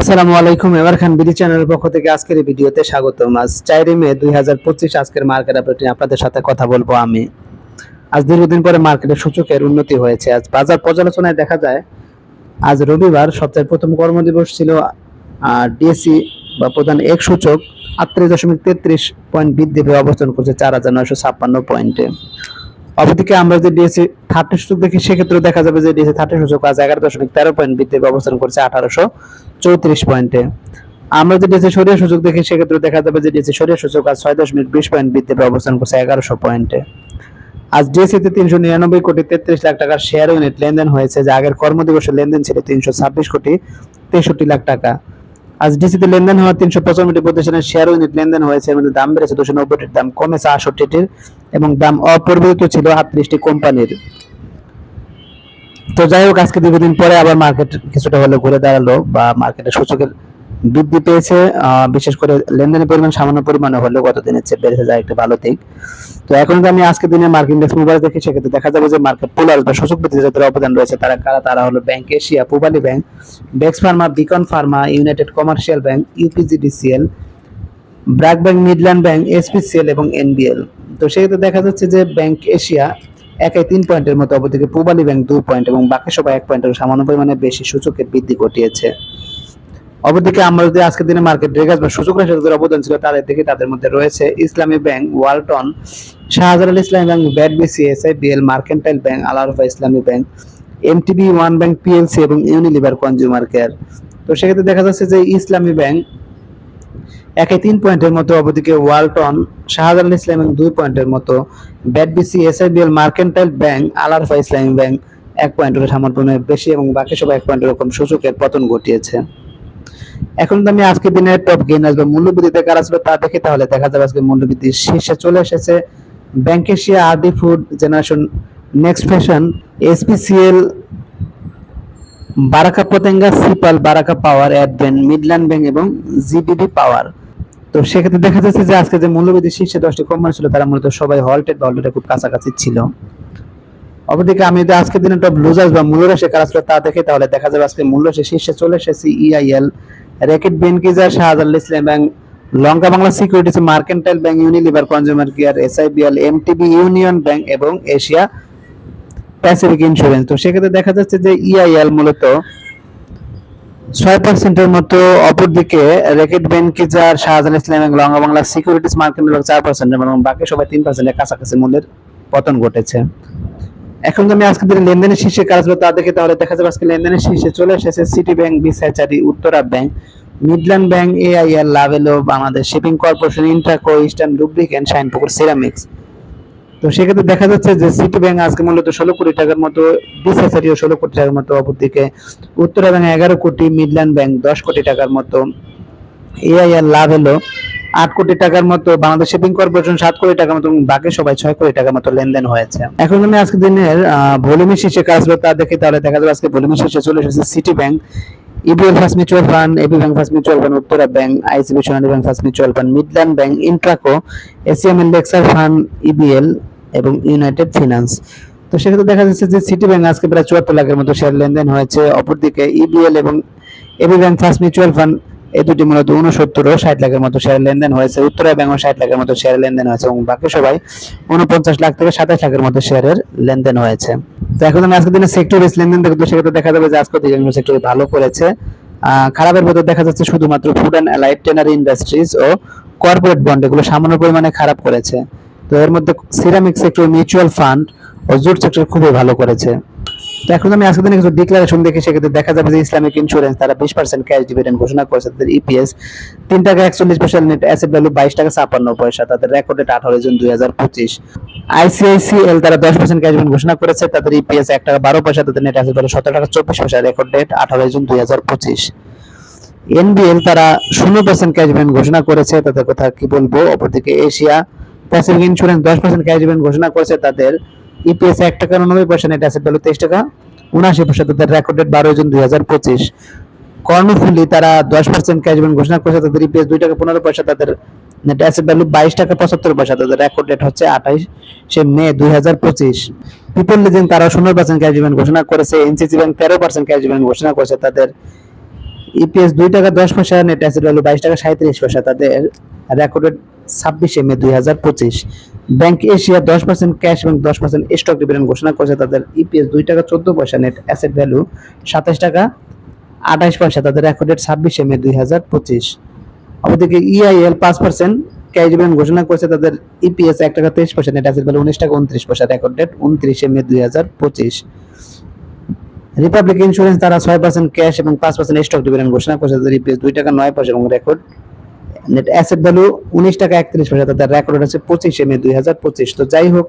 আসসালামু আলাইকুম, এবার খান বিডি চ্যানেলের পক্ষ থেকে আজকের এই ভিডিওতে স্বাগতম। আজ চারই মে দুই হাজার পঁচিশ আজকের মার্কেট আপডেট আপনাদের সাথে কথা বলব আমি। আজ দীর্ঘদিন পরে মার্কেটের সূচকের উন্নতি হয়েছে। আজ বাজার পর্যালোচনায় দেখা যায়, আজ রবিবার সপ্তাহের প্রথম কর্মদিবস ছিল আর ডিএসসি বা প্রধান এক সূচক আটত্রিশ দশমিক তেত্রিশ পয়েন্ট বৃদ্ধি পেয়ে অবস্থান করছে চার হাজার নয়শো ছাপ্পান্ন পয়েন্টে। অপরদিকে আমরা যে ডিএসসি থার্টি সূচক দেখি সেক্ষেত্রে দেখা যাবে যে ডিএসসি থার্টি সূচক আজ এগারো দশমিক তেরো পয়েন্ট বৃদ্ধি পেয়ে অবস্থান করছে আঠারোশো চৌত্রিশ পয়েন্টে আমরা যে ডিএসসি সরিয়া সূচক দেখি সেক্ষেত্রে দেখা যাবে যে ডিএসসি সরিয়া সূচক আজ ছয় দশমিক বিশ পয়েন্ট বৃদ্ধি পেয়ে অবস্থান করছে এগারোশো পয়েন্টে আজ ডিএসসিতে তিনশো নিরানব্বই কোটি তেত্রিশ লাখ টাকার শেয়ার ইউনিট লেনদেন হয়েছে, যা আগের কর্মদিবসের লেনদেন ছিল তিনশো ছাব্বিশ কোটি তেষট্টি লাখ টাকা। আজ ডিসিতে লেনদেন হওয়া তিনশো পঁচানব্বইটি প্রতিষ্ঠানের শেয়ার ইউনিট লেনদেন হয়েছে, এর দাম বেড়েছে দুশো নব্বইটির দাম কমেছে আষট্টিটির এবং দাম অপরিবর্তিত ছিল আটত্রিশটি কোম্পানির। তো যাই হোক, আজকে দীর্ঘদিন পরে আবার মার্কেট কিছুটা হলে ঘুরে দাঁড়াল বা মার্কেটের সূচকের বৃদ্ধি পেয়েছে বিশেষ করে লেনদেনের পরিমাণ সামান্য পরিমাণে হলেও গত দিনের চেয়ে বেড়েছে যায় একটা ভালো দিক। তো এখন যদি আমি আজকে দিনে মার্কেট ইন্ডেক্স মোবাইল দেখি, সেক্ষেত্রে দেখা যাবে যে মার্কেট পোলাল বা সূচক বৃদ্ধিতে যাদের অবদান রয়েছে, তারা কারা? তারা হলো bank Asia Pubali bank Bex pharma Beacon pharma United Commercial bank UPGDCL BRAC bank Midland bank SPCL এবং এনবিএল তো সেক্ষেত্রে দেখা যাচ্ছে যে ব্যাংক এশিয়া একাই তিন পয়েন্টের মতো অপরদিকে পূবালী ব্যাংক দুই পয়েন্ট এবং বাকি সবাই এক পয়েন্টের সামান্য পরিমাণে বেশি সূচকের বৃদ্ধি ঘটিয়েছে। অপরদিকে আমরা যদি আজকের দিনে মার্কেট রেগাস বা সূচক রাশি যাদের অবদান ছিল, তাদের দেখি তাদের মধ্যে রয়েছে ইসলামী bank, Walton, Shahjalal Islami bank BAT BC SIBL Mercantile bank Alarafah Islami bank MTB one bank, PLC এবং ইউনিলিভার কনজিউমার কেয়ার। তো সেক্ষেত্রে দেখা যাচ্ছে যে ইসলামী ব্যাংক একে তিন পয়েন্টের মতো, অপরদিকে ওয়ালটন, শাহজালাল ইসলাম ব্যাংক দুই পয়েন্টের মতো BATBC SIBL Mercantile bank Al Arafah Islami bank এক পয়েন্টের সামান্য বেশি এবং বাকি সব এক পয়েন্টের রকম সূচকের পতন ঘটিয়েছে। এখন তো আমি আজকের দিনের টপ গেইনার্স বা মূল্যবৃদ্ধিতে কারা ছিল তা দেখে তাহলে দেখা যাবে আজকে মূল্যবৃদ্ধির শীর্ষে চলে এসেছে bank Asia RD food generation next fashion SPCL Baraka Patenga সিপাল Baraka power Advent Midland bank এবং জিবিবি পাওয়ার তো সেক্ষেত্রে দেখা যাচ্ছে যে আজকে যে মূল্যবৃদ্ধি শীর্ষে দশটি কোম্পানি ছিল, তারা মূলত সবাই হলটেড বা হলটেডের খুব কাছাকাছি ছিল। অপরদিকে আমি যদি আজকের দিনে টপ লুজার্স বা মূল্যরাশি কারা ছিল তা দেখে তাহলে দেখা যাবে আজকে মূল্যরাশি শীর্ষে চলে এসেছে EIL Reckitt Benckiser Shahjalal Islam bank Lanka Bangla securities Mercantile bank, Unilever consumer care SIBL MTB union bank এবং এশিয়া প্যাসিফিক ইন্স্যুরেন্স। তো সেক্ষেত্রে দেখা যাচ্ছে যে ইআইএল মূলত ছয় পার্সেন্টের মতো অপরদিকে রেকেট বেনকিজার শাহজাহান ইসলাম এবং লঙ্কা বাংলা সিকিউরিটিজ মার্কেট চার পার্সেন্ট এবং বাকি সবাই তিন পার্সেন্টের কাছাকাছি মূল্যের পতন ঘটেছে। এখন আমি আজকে দিনে লেনদেনের শীর্ষে কাজ তা দেখি তাহলে দেখা যাবে আজকে লেনদেনের শীর্ষে চলে এসেছে city bank বিসাইচারি Uttara bank Midland bank AIL Lovello Bangladesh shipping corporation Intraco eastern lubricant Shinepukur ceramics তো সেক্ষেত্রে দেখা যাচ্ছে যে সিটি ব্যাংক আজকে মূলত ষোলো কোটি টাকার মতো বিসাইচারিও ষোলো কোটি টাকার মতো অপরদিকে উত্তরা ব্যাংক এগারো কোটি মিডল্যান্ড ব্যাংক দশ কোটি টাকার মতো এআইএল লাভ হলো আট কোটি টাকার মতো বাংলাদেশ শিপিং কর্পোরেশন সাত কোটি টাকার মতো বাকি সবাই ছয় কোটি টাকার মতো লেনদেন হয়েছে। এখন আমি আজকে দিনের ভলিউমের শীর্ষে কাজ তা দেখি, তাহলে দেখা যাবে আজকে ভলিউমের শীর্ষে চলে এসেছে city bank EBL first mutual fund AB bank first mutual fund Uttara bank ICB Sonali bank first mutual fund Midland bank Intraco fund EBL এবং ইউনাইটেড ফিনান্স তো সেক্ষেত্রে দেখা যাচ্ছে যে সিটি ব্যাংক আজকে প্রায় চুয়াত্তর লাখের মতো শেয়ার লেনদেন হয়েছে। অপরদিকে ইবিএল এবং AB bank first mutual fund এই দুটি মূলত উনসত্তর ও ষাট লাখের মতো শেয়ার লেনদেন হয়েছে। উত্তরা ব্যাংক ষাট লাখের মতো শেয়ার লেনদেন হয়েছে এবং বাকি সবাই উনপঞ্চাশ লাখ থেকে সাতাশ লাখের মতো শেয়ারের লেনদেন হয়েছে। তো এখন আমি আজকের দিনে সেক্টর বেস লেনদেন দেখব সেক্ষেত্রে দেখা যাবে যে আজকে অধিকাংশ সেক্টর ভালো করেছে। খারাপের মধ্যে দেখা যাচ্ছে শুধুমাত্র food and allied tannery industries O corporate bond এগুলো সামান্য পরিমাণে খারাপ করেছে। তো এর মধ্যে সিরামিক সেক্টর মিউচুয়াল ফান্ড ও জুট সেক্টর খুবই ভালো করেছে। এখন আমি আজকে দিনে কিছু ডিক্লারেশন দেখি, সেক্ষেত্রে দেখা যাবে যে ইসলামিক ইন্স্যুরেন্স তারা বিশ পার্সেন্ট ক্যাশ ডিভিডেন্ড ঘোষণা করেছে তাদের ইপিএস তিন টাকা একচল্লিশ পয়সা নেট অ্যাসেট ভ্যালু বাইশ টাকা ছাপ্পান্ন পয়সা, তাদের রেকর্ড ডেট আঠারো জুন দুই হাজার পঁচিশ। আইসিআইসিএল তারা দশ পার্সেন্ট ক্যাশ ডিভিডেন্ড ঘোষণা করেছে, তাদের ইপিএস এক টাকা বারো পয়সা, তাদের নেট অ্যাসেট ভ্যালু সতেরো টাকা চব্বিশ পয়সা রেকর্ড ডেট আঠারো জুন দুই হাজার পঁচিশ। এনবিএল তারা শূন্য পার্সেন্ট ক্যাশ ডিভিডেন্ড ঘোষণা করেছে, তাদের কথা কি বলব? অপরদিকে এশিয়া প্যাসিফিক ইন্স্যুরেন্স দশ পার্সেন্ট ক্যাশ ডিভিডেন্ড ঘোষণা করেছে, তাদের ইপিএস এক টাকা উননব্বই পয়সা নেট অ্যাসেট ভ্যালু তেইশ টাকা, উনআশি পয়সা, তাদের রেকর্ড ডেট বারো জুন দুই হাজার পঁচিশ। কর্ণফুলি তারা দশ পার্সেন্ট ক্যাশ ডিভিডেন্ড ঘোষণা করেছে, তাদের ইপিএস দুই টাকা পনেরো পয়সা, তাদের নেট অ্যাসেট ভ্যালু বাইশ টাকা পঁচাত্তর পয়সা, তাদের রেকর্ড ডেট হচ্ছে আঠাইশ মে দুই হাজার পঁচিশ। পিপল লিজিং তারা শূন্য পার্সেন্ট ক্যাশ ডিভিডেন্ড ঘোষণা করেছে এনসিসি ব্যাংক তেরো পার্সেন্ট ক্যাশ ডিভিডেন্ড ঘোষণা করেছে, তাদের ইপিএস দুই টাকা দশ পয়সা নেট অ্যাসেট ভ্যালু বাইশ টাকা সাঁত্রিশ পয়সা, তাদের রেকর্ডেড ছাব্বিশে মে দুই হাজার পঁচিশ। ব্যাংক এশিয়া দশ পার্সেন্ট ক্যাশ এবং দশ পার্সেন্ট স্টক ডিভিডেন্ড ঘোষণা করেছে। তাদের ইপিএস দুই টাকা চোদ্দ পয়সা নেট অ্যাসেট ভ্যালু সাতাশ টাকা আঠাশ পয়সা, তাদের রেকর্ডেড ছাব্বিশে মে দুই হাজার পঁচিশ। অপরদিকে ইআইএল পাঁচ পার্সেন্ট ক্যাশ ডিভিডেন্ড ঘোষণা করেছে। তাদের ইপিএস এক টাকা তেইশ পয়সা নেট অ্যাসেট ভ্যালু উনিশ টাকা উনত্রিশ পয়সা রেকর্ড ডেট উনত্রিশে মে দুই হাজার পঁচিশ। রিপাবলিক ইন্স্যুরেন্স তারা ছয় পার্সেন্ট ক্যাশ এবং পাঁচ পার্সেন্ট স্টক ডিভিডেন্ড ঘোষণা করেছে। তাদের ইপিএস দুই টাকা নয় পয়সা এবং রেকর্ড অ্যাসেট ভ্যালু উনিশ টাকা একত্রিশ পয়সা, তাদের রেকর্ড আছে পঁচিশে মে দুই হাজার পঁচিশ। তো যাই হোক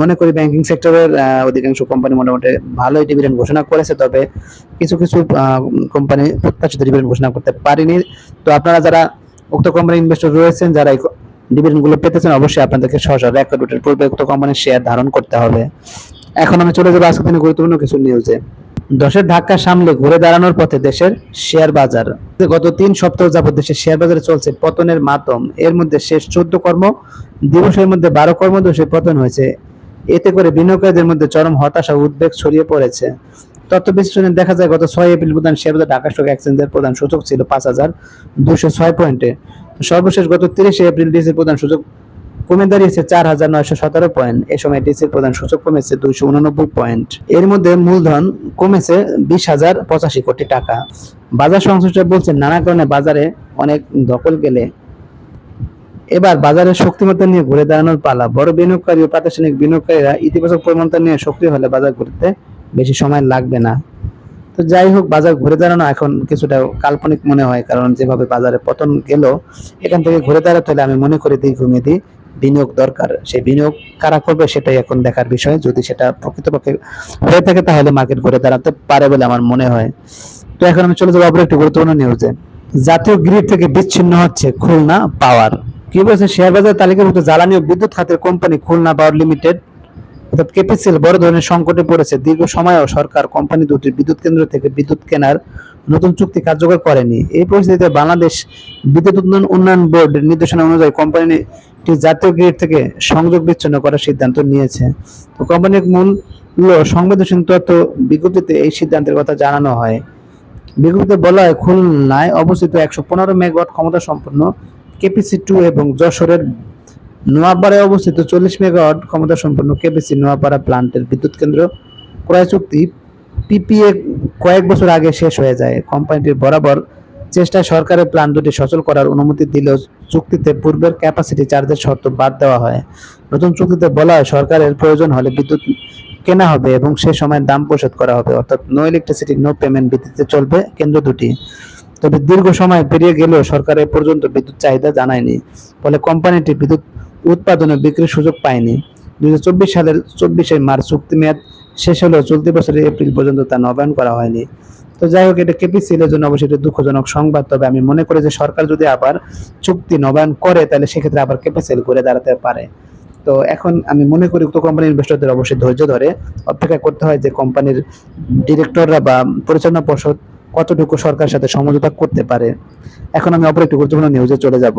মনে করি ব্যাংকিং সেক্টরের অধিকাংশ কোম্পানি মোটামুটি ভালোই ডিভিডেন্ড ঘোষণা করেছে, তবে কিছু কিছু কোম্পানি প্রত্যাশিত ডিভিডেন্ড ঘোষণা করতে পারেনি। তো আপনারা যারা উক্ত কোম্পানি ইনভেস্টর রয়েছেন, যারা এই ডিভিডেন্ডগুলো পেতেছেন, অবশ্যই আপনাদেরকে সহসা রেকর্ড পূর্বে উক্ত কোম্পানির শেয়ার ধারণ করতে হবে। এখন আমি চলে যাব আজকের দিনে গুরুত্বপূর্ণ কিছু নিউজে দশের ধাক্কা সামলে ঘুরে দাঁড়ানোর পথে দেশের শেয়ার বাজার। গত তিন সপ্তাহ যাবত দেশের শেয়ার বাজারে চলছে পতনের মাতম এর মধ্যে শেষ চোদ্দ কর্ম দিবসের মধ্যে বারো কর্ম দিবসে পতন হয়েছে। এতে করে বিনিয়োগকারীদের মধ্যে চরম হতাশা উদ্বেগ ছড়িয়ে পড়েছে। তথ্য বিশ্লেষণে দেখা যায়, গত ছয় এপ্রিল প্রধান শেয়ার বাজার ঢাকা স্টক এক্সচেঞ্জের প্রধান সূচক ছিল পাঁচ হাজার দুশো ছয় পয়েন্টে। সর্বশেষ গত তিরিশে এপ্রিল ডিসির প্রধান সূচক কমে দাঁড়িয়েছে চার হাজার নয়শো সতেরো পয়েন্ট এ সময় ডিসির প্রধান সূচক কমেছে দুইশো উননব্বই পয়েন্ট এর মধ্যে মূলধন কমেছে বিশ হাজার পঁচাশি কোটি টাকা। বাজার সংশ্লিষ্ট বলছে নানা কারণে বাজারে অনেক দখল গেলে এবার বাজারের শক্তিমত্তা নিয়ে ঘুরে দাঁড়ানোর পালা। বড় বিনিয়োগকারী ও প্রাতিষ্ঠানিক বিনিয়োগকারীরা ইতিবাচক পরিমাণতা নিয়ে সক্রিয় হলে বাজার ঘুরতে বেশি সময় লাগবে না। তো যাই হোক, বাজার ঘুরে দাঁড়ানো এখন কিছুটা কাল্পনিক মনে হয়, কারণ যেভাবে বাজারে পতন গেল, এখান থেকে ঘুরে দাঁড়াতে হলে আমি মনে করি দীর্ঘমেয়াদী বিনিয়োগ দরকার। সেই বিনিয়োগ কারা করবে সেটাই এখন দেখার বিষয়। যদি সেটা প্রকৃতপক্ষে হয়ে থাকে তাহলে মার্কেট ঘুরে দাঁড়াতে পারে বলে আমার মনে হয়। তো এখন আমি চলে যাব আবার একটি গুরুত্বপূর্ণ নিউজে জাতীয় গ্রিড থেকে বিচ্ছিন্ন হচ্ছে খুলনা পাওয়ার কি বলছে? শেয়ার বাজার তালিকাভুক্ত জ্বালানি ও বিদ্যুৎ খাতের কোম্পানি খুলনা পাওয়ার লিমিটেড অর্থাৎ কেপিসিএল বড় ধরনের সংকটে পড়েছে। দীর্ঘ সময়ও সরকার কোম্পানি দুটির বিদ্যুৎ কেন্দ্র থেকে বিদ্যুৎ কেনার নতুন চুক্তি কার্যকর করেনি। এই পরিস্থিতিতে বাংলাদেশ বিদ্যুৎ উন্নয়ন বোর্ডের নির্দেশনা অনুযায়ী কোম্পানিটি জাতীয় গ্রিড থেকে সংযোগ বিচ্ছিন্ন করার সিদ্ধান্ত নিয়েছে। তো কোম্পানির মূল্য সংবেদনশীল তথ্য বিজ্ঞপ্তিতে এই সিদ্ধান্তের কথা জানানো হয়। বিজ্ঞপ্তিতে বলা হয়, খুলনায় অবস্থিত একশো পনেরো মেগাওয়াট ক্ষমতা সম্পন্ন কেপিসি টু এবং যশোরের নোয়াপাড়ায় অবস্থিত চল্লিশ মেগাওয়াট ক্ষমতা সম্পন্ন কেপিসি নোয়াপাড়া প্লান্টের বিদ্যুৎ কেন্দ্র ক্রয় চুক্তি পিপিএ কয়েক বছর আগে শেষ হয়ে যায়। কোম্পানিটির বরাবর চেষ্টায় সরকারের প্ল্যান দুটি সচল করার অনুমতি দিলেও চুক্তিতে পূর্বের ক্যাপাসিটি চার্জের শর্ত বাদ দেওয়া হয়। নতুন চুক্তিতে বলা হয় সরকারের প্রয়োজন হলে বিদ্যুৎ কেনা হবে এবং সে সময় দাম পরিশোধ করা হবে। অর্থাৎ নো ইলেকট্রিসিটি নো পেমেন্ট ভিত্তিতে চলবে কেন্দ্র দুটি। তবে দীর্ঘ সময় পেরিয়ে গেলেও সরকার এ পর্যন্ত বিদ্যুৎ চাহিদা জানায়নি, ফলে কোম্পানিটি বিদ্যুৎ উৎপাদন ও বিক্রির সুযোগ পায়নি। দু হাজার চব্বিশ সালের চব্বিশে মার্চ চুক্তি মেয়াদ শেষ হলেও চলতি বছরের এপ্রিল পর্যন্ত তা নবায়ন করা হয়নি। তো যাই হোক, এটা কেপিসিএল এর জন্য অবশ্যই এটা দুঃখজনক সংবাদ। তবে আমি মনে করি যে সরকার যদি আবার চুক্তি নবায়ন করে, তাহলে সেক্ষেত্রে আবার কেপিসিএল করে দাঁড়াতে পারে। তো এখন আমি মনে করি উক্ত কোম্পানির ইনভেস্টরদের অবশ্যই ধৈর্য ধরে অপেক্ষা করতে হয় যে কোম্পানির ডিরেক্টররা বা পরিচালনা পর্ষদ কতটুকু সরকারের সাথে সমঝোতা করতে পারে। এখন আমি অপর একটি গুরুত্বপূর্ণ নিউজে চলে যাব।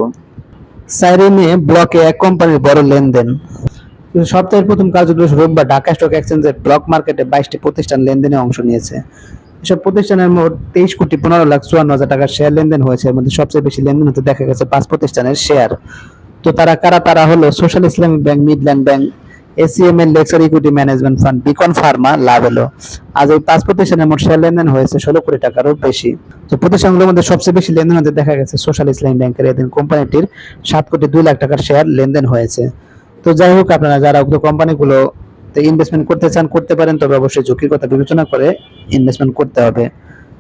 সাইরেনে ব্লকে এক কোম্পানির বড় লেনদেন। সপ্তাহের প্রথম কার্যদিবস রোববার, ঢাকা স্টক এক্সচেঞ্জের ব্লক মার্কেটে বাইশটি প্রতিষ্ঠান লেনদেনে অংশ নিয়েছে। এসব প্রতিষ্ঠানের মোট তেইশ কোটি পনেরো লাখ চুয়ান্ন হাজার টাকার শেয়ার লেনদেন হয়েছে। মধ্যে সবচেয়ে বেশি লেনদেন হতে দেখা গেছে পাঁচ প্রতিষ্ঠানের শেয়ার তো তারা কারা? তারা হলো social Islamic bank Midland bank ACM এর Lexar equity management fund Beacon pharma লাভ হলো আজ এই পাঁচ প্রতিষ্ঠানের মোট শেয়ার লেনদেন হয়েছে ষোলো কোটি টাকারও বেশি। তো প্রতিষ্ঠানগুলোর মধ্যে সবচেয়ে বেশি লেনদেন হতে দেখা গেছে সোশ্যাল ইসলামিক ব্যাংকের এদিন কোম্পানিটির সাত কোটি দুই লাখ টাকার শেয়ার লেনদেন হয়েছে। তো যাই হোক আপনারা যারা উক্ত কোম্পানিগুলো ইনভেস্টমেন্ট করতে চান, করতে পারেন, তবে অবশ্যই ঝুঁকির কথা বিবেচনা করে ইনভেস্টমেন্ট করতে হবে।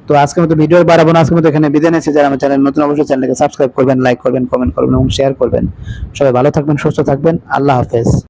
তো আজকের মতো ভিডিও বাড়াবো না, আজকের মতো এখানে বিদায় নিয়েছে যারা আমার চ্যানেল নতুন অবশ্যই চ্যানেলকে সাবস্ক্রাইব করবেন লাইক করবেন কমেন্ট করবেন এবং শেয়ার করবেন। সবাই ভালো থাকবেন, সুস্থ থাকবেন। আল্লাহ হাফেজ।